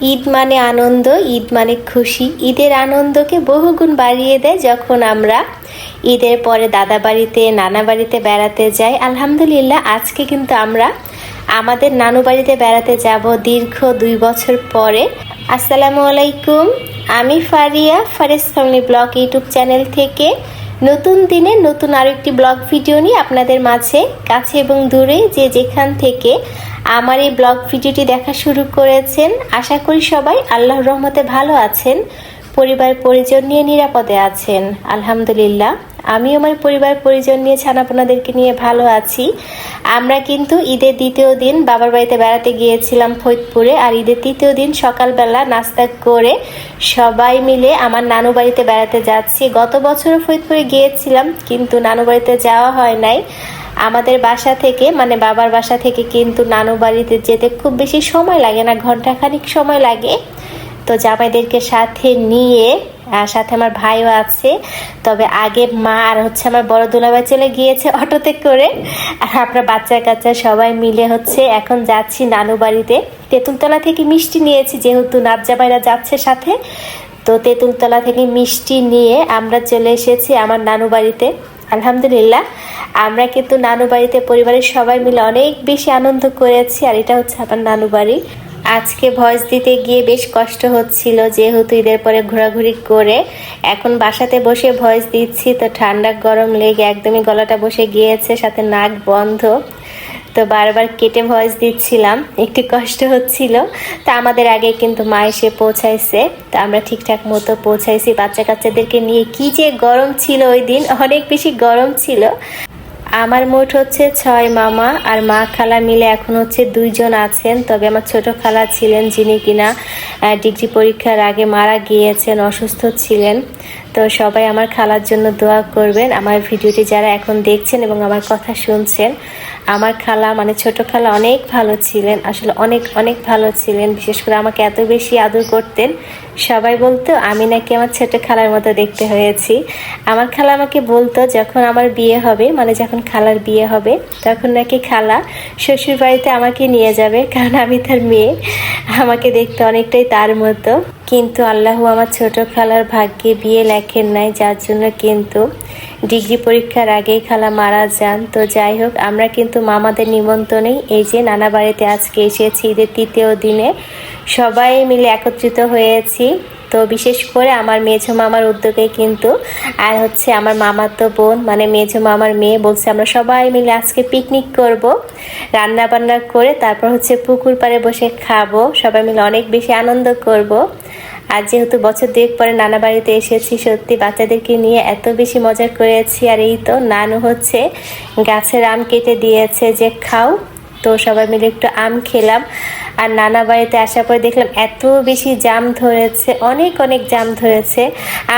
ঈদ মানে আনন্দ, ঈদ মানে খুশি। ঈদের আনন্দকে বহুগুণ বাড়িয়ে দেয় যখন আমরা ঈদের পরে দাদা বাড়িতে, নানা বাড়িতে বেড়াতে যাই। আলহামদুলিল্লাহ, আজকে কিন্তু আমরা আমাদের নানু বাড়িতে বেড়াতে যাব দীর্ঘ দুই বছর পরে। আসসালামু আলাইকুম, আমি Faria Fares family blog YouTube channel থেকে। নতুন দিনে নতুন আরেকটি ব্লগ ভিডিও নিয়ে আপনাদের মাঝে, কাছে এবং দূরে যে যেখান থেকে আমার এই ব্লগ ভিডিওটি দেখা শুরু করেছেন, আশা করি সবাই আল্লাহর রহমতে ভালো আছেন পরিবার পরিজন নিয়ে নিরাপদে আছেন। আলহামদুলিল্লাহ। আমি আমার পরিবার, পরিজন নিয়ে ছানাপোনাদেরকে নিয়ে ভালো আছি। আমরা কিন্তু ঈদের দ্বিতীয় দিন বাবার বাড়িতে বেড়াতে গিয়েছিলাম ফৈদপুরে আর ঈদের তৃতীয় দিন সকালবেলা নাস্তা করে সবাই মিলে আমার নানু বাড়িতে বেড়াতে যাচ্ছি। গত বছরও ফরিদপুরে গিয়েছিলাম কিন্তু নানু বাড়িতে যাওয়া হয় নাই। আমাদের বাসা থেকে মানে বাবার বাসা থেকে কিন্তু নানু বাড়িতে যেতে খুব বেশি সময় লাগে না ঘন্টাখানিক সময় লাগে। তো জামাইদেরকে সাথে নিয়ে সাথে আমার ভাইও আছে। তবে আগে মা আর হচ্ছে আমার বড় দুলাভাই চলে গিয়েছে অটোতে করে। আর আমরা বাচ্চা কাচ্চা সবাই মিলে হচ্ছে এখন যাচ্ছি নানু বাড়িতে। তেঁতুলতলা থেকে মিষ্টি নিয়েছি, যেহেতু নাবজাবাইরা যাচ্ছে সাথে। তো তেঁতুলতলা থেকে মিষ্টি নিয়ে আমরা চলে এসেছি আমার নানু বাড়িতে। আলহামদুলিল্লাহ, আমরা কিন্তু নানু বাড়িতে পরিবারের সবাই মিলে অনেক বেশি আনন্দ করেছি। আর এটা হচ্ছে আমার নানু বাড়ি। আজকে ভয়েস দিতে গিয়ে বেশ কষ্ট হচ্ছিল যেহেতু ঈদের পরে ঘোরাঘুরি করে। এখন বাসাতে বসে ভয়েস দিচ্ছি, তো ঠান্ডা গরম লেগে একদমই গলাটা বসে গিয়েছে, সাথে নাক বন্ধ। তো বারবার কেটে ভয়েস দিচ্ছিলাম, একটু কষ্ট হচ্ছিল। তা আমাদের আগে কিন্তু মা এসে পৌঁছাইছে। তা আমরা ঠিকঠাক মতো পৌঁছাইছি। বাচ্চা কাচ্চাদেরকে নিয়ে কি যে গরম ছিল ওই দিন, অনেক বেশি গরম ছিল। আমার মোট হচ্ছে ছয় মামা আর মা খালা মিলে এখন হচ্ছে দুইজন আছেন। তবে আমার ছোট খালা ছিলেন যিনি কিনা ডিগ্রি পরীক্ষার আগে মারা গিয়েছেন, অসুস্থ ছিলেন। তো সবাই আমার খালার জন্য দোয়া করবেন। আমার ভিডিওটি যারা এখন দেখছেন এবং আমার কথা শুনছেন, আমার খালা মানে ছোট খালা অনেক ভালো ছিলেন, আসলে অনেক অনেক ভালো ছিলেন। বিশেষ করে আমাকে এত বেশি আদর করতেন। সবাই বলতো, আমি নাকি আমার ছোট খালার মতো দেখতে হয়েছি। আমার খালা আমাকে বলতো, যখন আমার বিয়ে হবে মানে যখন খালার বিয়ে হবে, তখন নাকি খালা শ্বশুর বাড়িতে আমাকে নিয়ে যাবে, কারণ আমি তার মেয়ে। আমাকে দেখতে অনেকটাই তার মতো। কিন্তু আল্লাহ আমার ছোট খালার ভাগ্যে বিয়ে লেখেন নাই, যার জন্য কিন্তু ডিগ্রি পরীক্ষার আগেই খালা মারা যান। তো যাই হোক, আমরা কিন্তু মামাদের নিমন্ত্রণেই এই যে নানা বাড়িতে আজকে এসেছি, ঈদের তৃতীয় দিনে সবাই মিলে একত্রিত হয়েছি। তো বিশেষ করে আমার মেঝো মামার উদ্যোগে কিন্তু, আর হচ্ছে আমার মামার তো বোন মানে মেঝো মামার মেয়ে বলছে আমরা সবাই মিলে আজকে পিকনিক করব। রান্না বান্না করে তারপর হচ্ছে পুকুর পাড়ে বসে খাব, সবাই মিলে অনেক বেশি আনন্দ করব। আর যেহেতু বছর দুয়েক পরে নানা বাড়িতে এসেছি, সত্যি বাচ্চাদেরকে নিয়ে এত বেশি মজা করেছি, আর এই তো নানু হচ্ছে গাছের আম কেটে দিয়েছে যে খাও, তো সবাই মিলে একটু আম খেলাম। আর নানা বাড়িতে আসার পরে দেখলাম এত বেশি জাম ধরেছে, অনেক অনেক জাম ধরেছে।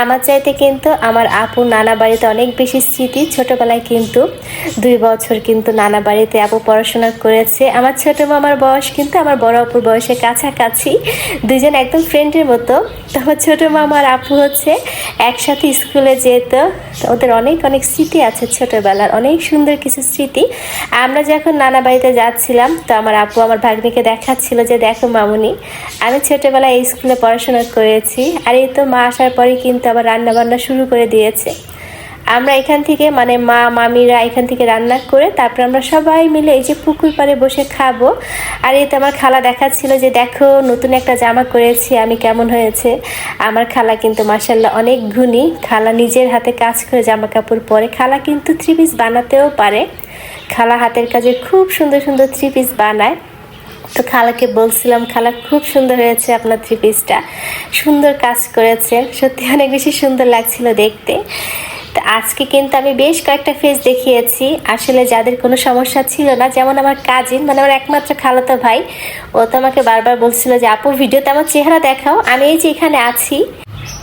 আমার চাইতে কিন্তু আমার আপু নানা বাড়িতে অনেক বেশি স্মৃতি। ছোটোবেলায় কিন্তু দুই বছর কিন্তু নানা বাড়িতে আপু পড়াশোনা করেছে। আমার ছোটো মামার বয়স কিন্তু আমার বড় আপুর বয়সের কাছাকাছি। দুজন একদম ফ্রেন্ডের মতো। তো আমার ছোটো মামার আপু হচ্ছে একসাথে স্কুলে যেত। ওদের অনেক অনেক স্মৃতি আছে ছোটোবেলার, অনেক সুন্দর কিছু স্মৃতি। আমরা যখন নানা বাড়িতে যাচ্ছিলাম, তো আমার আপু আমার ভাগ্নিকে দেখাচ্ছিল যে দেখো মামুনি, আমি ছোটোবেলায় স্কুলে পড়াশোনা করেছি আর এই তো মা আসার পরে কিন্তু আবার রান্না বান্না শুরু করে দিয়েছে। আমরা এখান থেকে মানে মা, মামিরা এখান থেকে রান্না করে তারপর আমরা সবাই মিলে এই যে পুকুর পাড়ে বসে খাব। আর এই তো আমার খালা দেখাচ্ছিল যে দেখো নতুন একটা জামা করেছি, আমি কেমন হয়েছে। আমার খালা কিন্তু মাসাল্লাহ অনেক গুণী। খালা নিজের হাতে কাজ করে জামা কাপড় পরে, খালা কিন্তু থ্রি পিস বানাতেও পারে। খালা হাতের কাজে খুব সুন্দর সুন্দর থ্রি পিস বানায়। তো খালাকে বলছিলাম, খালা, খুব সুন্দর হয়েছে আপনার থ্রি পিসটা সুন্দর কাজ করেছে, সত্যি অনেক বেশি সুন্দর লাগছিল দেখতে। তো আজকে কিন্তু আমি বেশ কয়েকটা ফেস দেখিয়েছি। আসলে যাদের কোনো সমস্যা ছিল না, যেমন আমার কাজিন মানে আমার একমাত্র খালাতো ভাই, ও তো আমাকে বারবার বলছিল যে, আপু ভিডিওতে আমার চেহারা দেখাও। আমি এই যে এখানে আছি।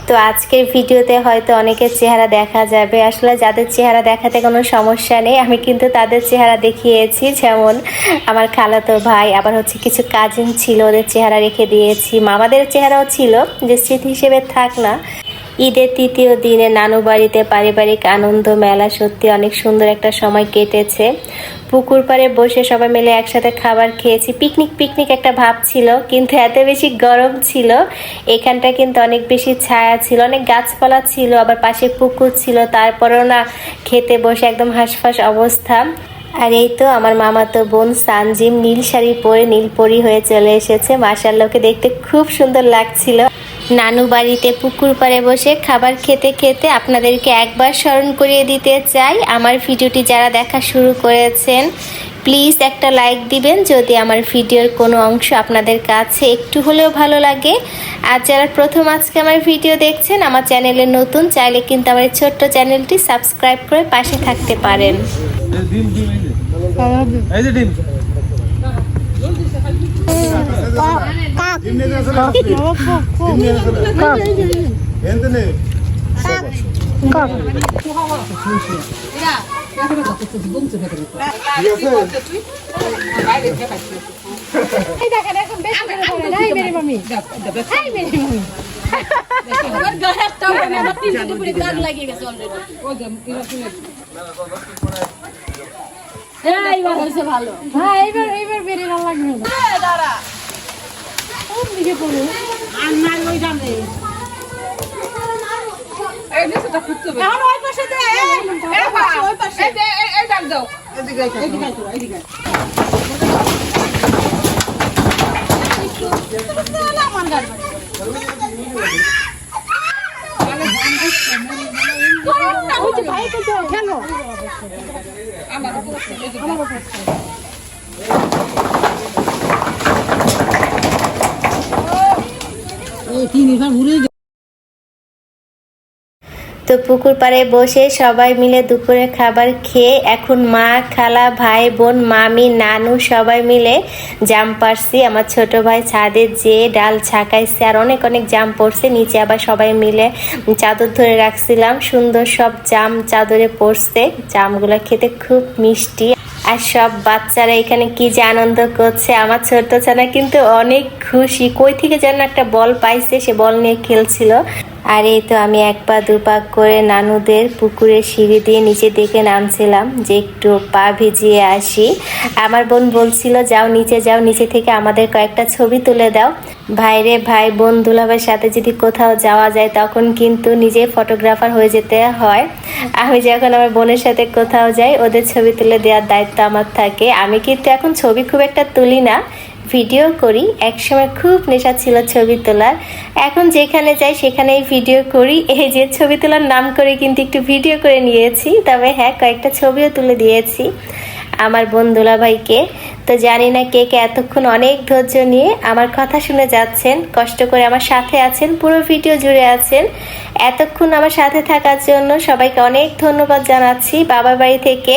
তো আজকের ভিডিওতে হয়তো অনেকের চেহারা দেখা যাবে। আসলে যাদের চেহারা দেখাতে কোনো সমস্যা নেই, আমি কিন্তু তাদের চেহারা দেখিয়েছি। যেমন আমার খালাতো ভাই, আবার হচ্ছে কিছু কাজিন ছিল, ওদের চেহারা রেখে দিয়েছি। মামাদের চেহারাও ছিল, যে স্মৃতি হিসেবে থাক না। ঈদের তৃতীয় দিনে নানু বাড়িতে পারিবারিক আনন্দ মেলা সত্যি অনেক সুন্দর একটা সময় কেটেছে। পুকুর পাড়ে বসে সবাই মিলে একসাথে খাবার খেয়েছি। পিকনিক পিকনিক একটা ভাব ছিল, কিন্তু এত বেশি গরম ছিল। এখানটা কিন্তু অনেক বেশি ছায়া ছিল, অনেক গাছপালা ছিল, আবার পাশে পুকুর ছিল, তারপরেও না খেতে বসে একদম হাঁসফাঁস অবস্থা। আর এই তো আমার মামাতো বোন সানজিম নীল শাড়ি পরে নীলপরি হয়ে চলে এসেছে। মাসাল্লোকে দেখতে খুব সুন্দর লাগছিল। নানু বাড়িতে পুকুর পাড়ে বসে খাবার খেতে খেতে আপনাদেরকে একবার স্মরণ করিয়ে দিতে চাই আমার ভিডিওটি যারা দেখা শুরু করেছেন প্লিজ একটা লাইক দিবেন যদি আমার ভিডিওর কোনো অংশ আপনাদের কাছে একটু হলেও ভালো লাগে আর যারা প্রথম আজকে আমার ভিডিও দেখছেন আমার চ্যানেলে নতুন চাইলে কিন্তু আমার এই ছোট্ট চ্যানেলটি সাবস্ক্রাইব করে পাশে থাকতে পারেন এই ডিম ডিম এই যে এই যে ডিম এই দেখেন এখন বেশি করে বলে নাই মেরি মামি এই মেরি মামি হ্যাঁ এইবার এইবার বেরি ভালো লাগবে না ওই পাশে দে, এই, এই ওই পাশে। ওই তো পুকুর পাড়ে বসে সবাই মিলে দুপুরে খাবার খেয়ে এখন মা, খালা, ভাই, বোন, মামি, নানু সবাই মিলে জাম পারছি আমার ছোট ভাই ছাদে যেয়ে ডাল ছাকাইছে আর অনেক অনেক জাম পড়ছে, নিচে আবার সবাই মিলে চাদর ধরে রাখছিলাম। সুন্দর সব জাম চাদরে পড়ছে। জামগুলো খেতে খুব মিষ্টি। আর সব বাচ্চারা এখানে কি যে আনন্দ করছে। আমার ছোট্ট ছানা কিন্তু অনেক খুশি। কই থেকে যেন একটা বল পাইছে, সে বল নিয়ে খেলছিল। আর এই তো আমি এক পা, দু পা করে নানুদের পুকুরের সিঁড়ি দিয়ে নিচে দেখে নামছিলাম যে একটু পা ভিজিয়ে আসি। আমার বোন বলছিল, যাও নিচে যাও নিচে থেকে আমাদের কয়েকটা ছবি তুলে দাও। ভাইরে ভাই, বোন দুলাভাইয়ের সাথে যদি কোথাও যাওয়া যায় তখন কিন্তু নিজে ফটোগ্রাফার হয়ে যেতে হয়। আমি যখন আমার বোনের সাথে কোথাও যাই, ওদের ছবি তুলে দেওয়ার দায়িত্ব আমার থাকে। আমি কিন্তু এখন ছবি খুব একটা তুলি না। ভিডিও করি। একসময় খুব নেশা ছিল ছবি তোলার। এখন যেখানে যাই, সেখানেই ভিডিও করি। এই যে ছবি তোলার নাম করে কিন্তু একটু ভিডিও করে নিয়েছি। তবে হ্যাঁ কয়েকটা ছবিও তুলে দিয়েছি। আমার বোন দুলাভাইকে তো জানি না কে কে এতক্ষণ অনেক ধৈর্য নিয়ে আমার কথা শুনে যাচ্ছেন, কষ্ট করে আমার সাথে আছেন, পুরো ভিডিও জুড়ে আছেন। এতক্ষণ আমার সাথে থাকার জন্য সবাইকে অনেক ধন্যবাদ জানাচ্ছি। বাবার বাড়ি থেকে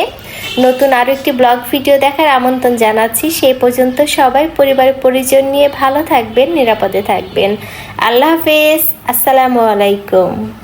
নতুন আরও একটি ব্লগ ভিডিও দেখার আমন্ত্রণ জানাচ্ছি। সেই পর্যন্ত সবাই পরিবারের পরিজন নিয়ে ভালো থাকবেন, নিরাপদে থাকবেন। আল্লাহ হাফেজ। আসসালামু আলাইকুম।